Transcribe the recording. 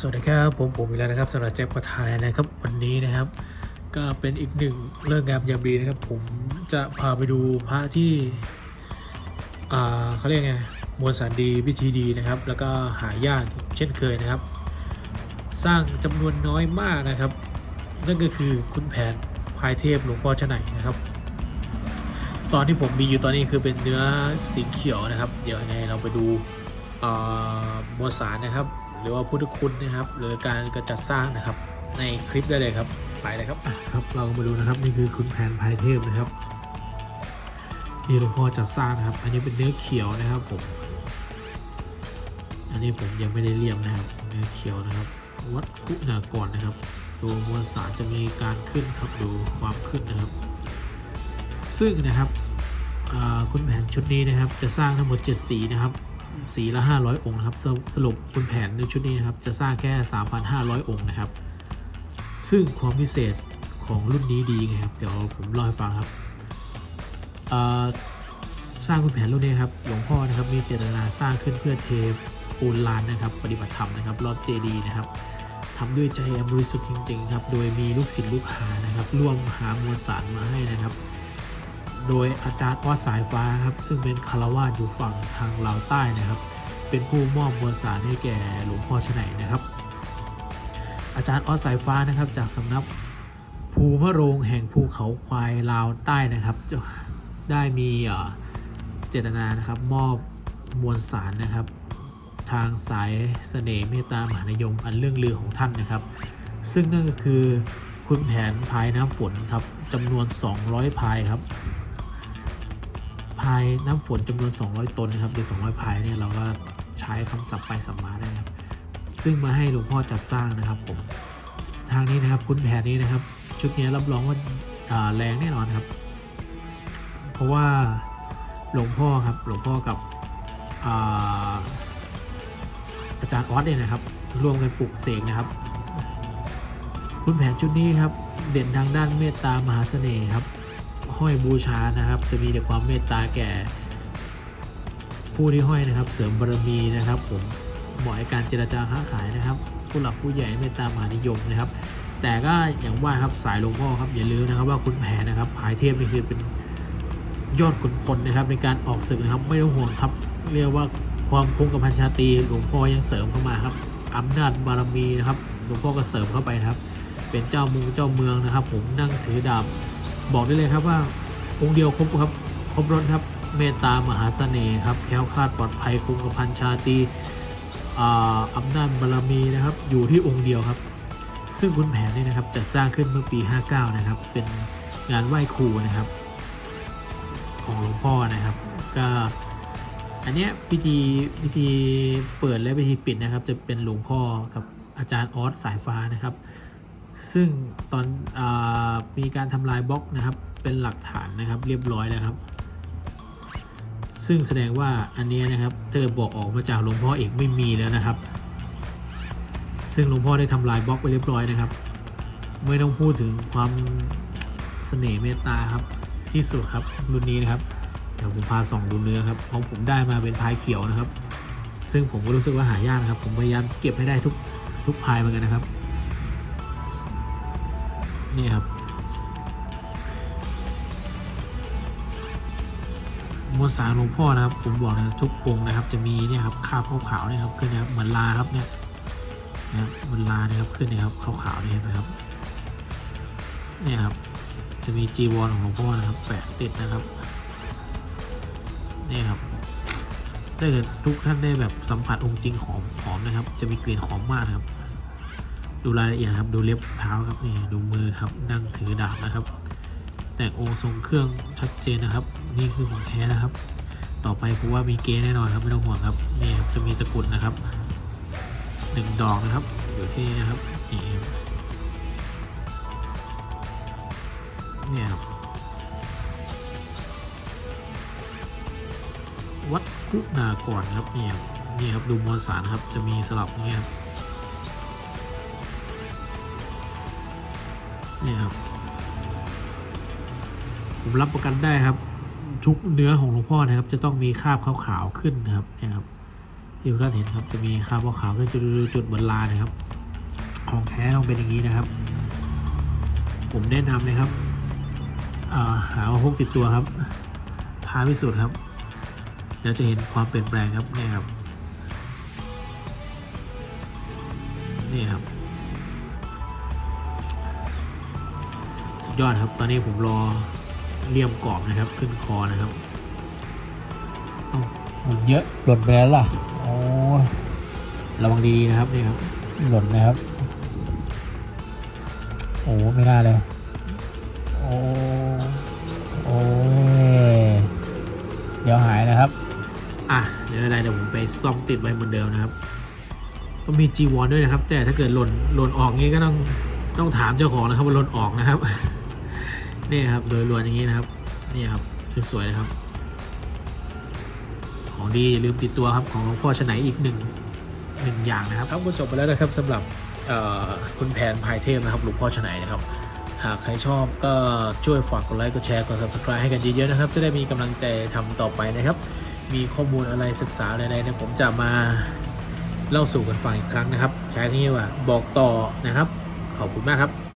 สวัสดีครับผมผมอีกแล้วนะครับสำหรับแจ็คประทายนะครับวันนี้นะครับ ก็เป็นอีกหนึ่งเรื่องงามยามดีนะครับ ผมจะพาไปดูพระที่อ่าเขาเรียกไงมวลสารดีพิธีดีนะครับ แล้วก็หายากเช่นเคยนะครับ สร้างจำนวนน้อยมากนะครับ นั่นก็คือคุณแผนพายเทพหลวงพ่อชะไหนนะครับ ตอนที่ผมมีอยู่ตอนนี้คือเป็นเนื้อสีเขียวนะครับ เดี๋ยวยังไงเราไปดูมวลสารนะครับ รือว่าพุทธคุณนะครับ หรือการกระจัดสร้างนะครับ ในคลิปได้เลยครับ ไปเลยครับครับเรามาดูนะครับนี่คือคุณแผนพายเทพนะครับที่หลวงพ่อจัดสร้างนะครับ อันนี้เป็นเนื้อเขียวนะครับผม อันนี้ผมยังไม่ได้เลี่ยมนะครับ เนื้อเขียวนะครับ วัดคุณากรนะครับ ดูมวลสารจะมีการขึ้นครับ ดูความขึ้นนะครับ ซึ่งนะครับคุณแผนชุดนี้นะครับ จะสร้างทั้งหมด 7 สีนะครับ สีละ 500 องค์นะครับสรุปสรุปคุณแผนในชุดนี้นะครับจะสร้างแค่ 3,500 องค์นะครับ ซึ่งความพิเศษของรุ่นนี้ดีไงครับ เดี๋ยวผมเล่าให้ฟังครับสร้างคุณแผนรุ่นนี้ครับหลวงพ่อนะครับมีเจตนาสร้างขึ้นเพื่อเทปูนลานนะครับ ปฏิบัติธรรมนะครับรอบเจดีนะครับทำด้วยใจบริสุทธิ์จริง ๆ ครับ โดยมีลูกศิษย์ลูกหานะครับ ร่วมหามวลสารมาให้นะครับ โดยอาจารย์ออดสายฟ้าครับซึ่งเป็นคารวาสอยู่ฝั่งทางลาวใต้นะครับ เป็นผู้มอบมวลสารให้แก่หลวงพ่อชไหนนะครับ อาจารย์ออดสายฟ้านะครับจากสำนักภูมะโรงแห่งภูเขาควายลาวใต้นะครับจะได้มีเอ่อเจตนานะครับมอบมวลสารนะครับ ทางสายเสน่ห์เมตตามหานิยมอันเรื่องลือของท่านนะครับ ซึ่งนั่นก็คือคุณแผนพายน้ำฝนครับจำนวน 200 พายครับ พายน้ำฝนจำนวน 200 ตนนะครับหรือ200 พายเนี่ยเราก็ใช้คำศัพท์ไปสัมมาได้นะครับ ซึ่งมาให้หลวงพ่อจัดสร้างนะครับผมทางนี้นะครับคุณแผนนี้นะครับ ชุดนี้รับรองว่าาแรงแน่นอนครับ เพราะว่าหลวงพ่อครับหลวงพ่อกับอาอาจารย์ออสเนี่ยนะครับร่วมกันปลุกเสกนะครับ คุณแผนชุดนี้ครับเด่นทางด้านเมตตามหาเสน่ห์ครับ ห้อยบูชานะครับ จะมีแต่ความเมตตาแก่ ผู้ที่ห้อยนะครับ เสริมบารมีนะครับ ผมเหมาะในการเจรจาค้าขายนะครับ ผู้หลักผู้ใหญ่เมตตามหานิยมนะครับ แต่ก็อย่างว่าครับสายหลวงพ่อครับอย่าลืมนะครับว่าคุณแผนนะครับผายเทพนี่คือเป็นยอดขุนพลนะครับ ในการออกศึกนะครับ ไม่ต้องห่วงครับ เรียกว่าความคงกระพันชาตีหลวงพ่อยังเสริมเข้ามาครับอำนาจบารมีนะครับหลวงพ่อก็เสริมเข้าไปครับ เป็นเจ้ามุงเจ้าเมืองนะครับ ผมนั่งถือดาบ บอกได้เลยครับว่าองค์เดียวครบครับครบรถครับเมตตามหาเสน่ห์ครับแคล้วคลาดปลอดภัยคงกระพันชาตีอำนาจบารมีนะครับ อยู่ที่องค์เดียวครับ ซึ่งคุณแผนนี่นะครับจะสร้างขึ้นเมื่อปี 59 นะครับ เป็นงานไหว้ครูนะครับ ของหลวงพ่อนะครับ ก็อันเนี้ยพิธีพิธีเปิดและพิธีปิดนะครับ จะเป็นหลวงพ่อกับอาจารย์ออสสายฟ้านะครับ ซึ่งตอนอมีการทำลายบล็อกนะครับ เป็นหลักฐานนะครับเรียบร้อยแล้วครับ ซึ่งแสดงว่าอันนี้นะครับเกิดบอกออกมาจากหลวงพ่อเอกไม่มีแล้วนะครับ ซึ่งหลวงพ่อได้ทำลายบล็อกไปเรียบร้อยนะครับ ไม่ต้องพูดถึงความเสน่ห์เมตตาครับที่สุดครับรุ่นนี้นะครับเดี๋ยวผมพาส่องดูเนื้อครับของผมได้มาเป็นพายเขียวนะครับ ซึ่งผมก็รู้สึกว่าหายากนะครับ ผมพยายามเก็บให้ได้ทุกทุกพายเหมือนกันนะครับ นี่ครับมวลสารหลวงพ่อนะครับ ผมบอกนะทุกองนะครับ จะมีเนี่ยครับคราบขาวๆนี่ยครับขึ้นนะครับเหมือนลาครับเนี่ยนะเหมันลาเนี่ยครับขึ้นนี่ยครับขาวๆนี่เห็นไหมครับเนี่ยครับจะมีจีวรของหลวงพ่อนะครับแปะติดนะครับนี่ครับถ้าเกิดทุกท่านได้แบบสัมผัสองค์จริงหอมหอมนะครับ จะมีกลิ่นหอมมากนะครับ ดูรายละเอียดครับดูเล็บเท้าครับนี่ดูมือครับนั่งถือดาบนะครับ แต่งองค์ทรงเครื่องชัดเจนนะครับ นี่คือของแท้นะครับ ต่อไปผมว่ามีเกณฑ์แน่นอนครับไม่ต้องห่วงครับนี่ครับจะมีตะกรุดนะครับหนึ่งดอกนะครับอยู่ที่นี่นะครับนี่เนี่ยครับวัดคุณากรครับนี่ครับนี่ครับดูมวลสารครับจะมีสลับนี่ครับ นี่ครับ ผมรับประกันได้ครับ ทุกเนื้อของหลวงพ่อนะครับ จะต้องมีคราบขาวๆขึ้นนะครับเนี่ยครับที่ทุกท่านเห็นครับจะมีคราบขาวๆขึ้นจุดๆๆจุดเหมือนลานะครับ ของแท้ต้องเป็นอย่างนี้นะครับ ผมแนะนำเลยครับาหาพกติดตัวครับท้าพิสูจน์ครับเดี๋ยวจะเห็นความเปลี่ยนแปลงครับเนี่ยครับนี่ครับ ยอดครับ ตอนนี้ผมรอเลี่ยมกรอบนะครับ ขึ้นคอนะครับเอ้าหล่นเยอะหล่นไปแล้วล่ะโอ้ยระวังดีๆนะครับนี่ครับหล่นนะครับ โอ้ไม่น่าเลยโอ้โอ้ยเดี๋ยวหายนะครับ อะเดี๋ยวอะไรเดี๋ยวผมไปซ่อมติดไว้เหมือนเดิมนะครับต้องมีจีวรด้วยนะครับ แต่ถ้าเกิดหล่นหล่นออกงี้ก็ต้องต้องถามเจ้าของนะครับว่าหล่นออกนะครับ นี่ครับโดยรวมอย่างนี้นะครับนี่ครับสวยๆนะครับ ของดีอย่าลืมติดตัวครับของหลวงพ่อชไหนอีกหนึ่งหนึ่งอย่างนะครับครับก็จบไปแล้วนะครับสำหรับคุณแผนภายเทพนะครับหลวงพ่อชไหนนะครับหากใครชอบก็ช่วยฝากกดไลค์กดแชร์กด subscribe ให้กันเยอะๆนะครับ จะได้มีกำลังใจทำต่อไปนะครับ มีข้อมูลอะไรศึกษาอะไรๆเนี่ยผมจะมาเล่าสู่กันฟังอีกครั้งนะครับ ใช้คำนี้ว่าบอกต่อนะครับ ขอบคุณมากครับ